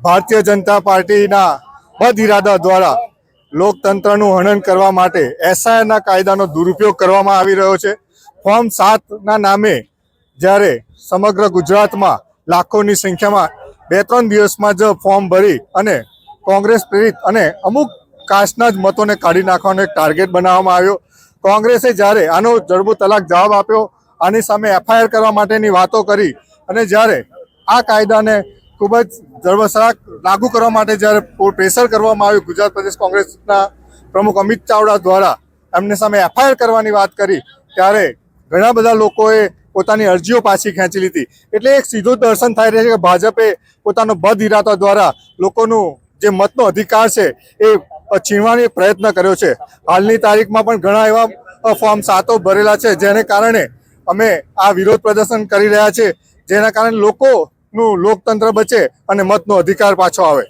ભારતીય જનતા પાર્ટીના બદ ઇરાદા દ્વારા લોકતંત્રનું હનન કરવા માટે એસઆઈના કાયદાનો દુરુપયોગ કરવામાં આવી રહ્યો છે. ફોર્મ સાતના નામે જ્યારે સમગ્ર ગુજરાતમાં લાખોની સંખ્યામાં બે ત્રણ દિવસમાં જ ફોર્મ ભરી અને કોંગ્રેસ પ્રેરિત અને અમુક કાસ્ટના જ મતોને કાઢી નાખવાનો એક ટાર્ગેટ બનાવવામાં આવ્યો. કોંગ્રેસે જ્યારે આનો જડબો તલાક જવાબ આપ્યો, આની સામે એફઆઈઆર કરવા માટેની વાતો કરી અને જ્યારે આ કાયદાને ખૂબ જ જળવસરાક લાગુ કરવા માટે જ્યારે પ્રેશર કરવામાં આવ્યું ગુજરાત પ્રદેશ કોંગ્રેસના પ્રમુખ અમિત ચાવડા દ્વારા એમને સામે એફઆઈઆર કરવાની વાત કરી, ત્યારે ઘણા બધા લોકોએ પોતાની અરજીઓ પાછી ખેંચી લીધી. એટલે એક સીધું દર્શન થઈ રહ્યું છે કે ભાજપે પોતાનો બદ ઇરાદા દ્વારા લોકોનું જે મતનો અધિકાર છે એ છીણવાનો પ્રયત્ન કર્યો છે. હાલની તારીખમાં પણ ઘણા એવા ફોર્મ સાતો ભરેલા છે, જેને કારણે અમે આ વિરોધ પ્રદર્શન કરી રહ્યા છે. જેના કારણે લોકોનું લોકતંત્ર બચે અને મતનો અધિકાર પાછો આવે.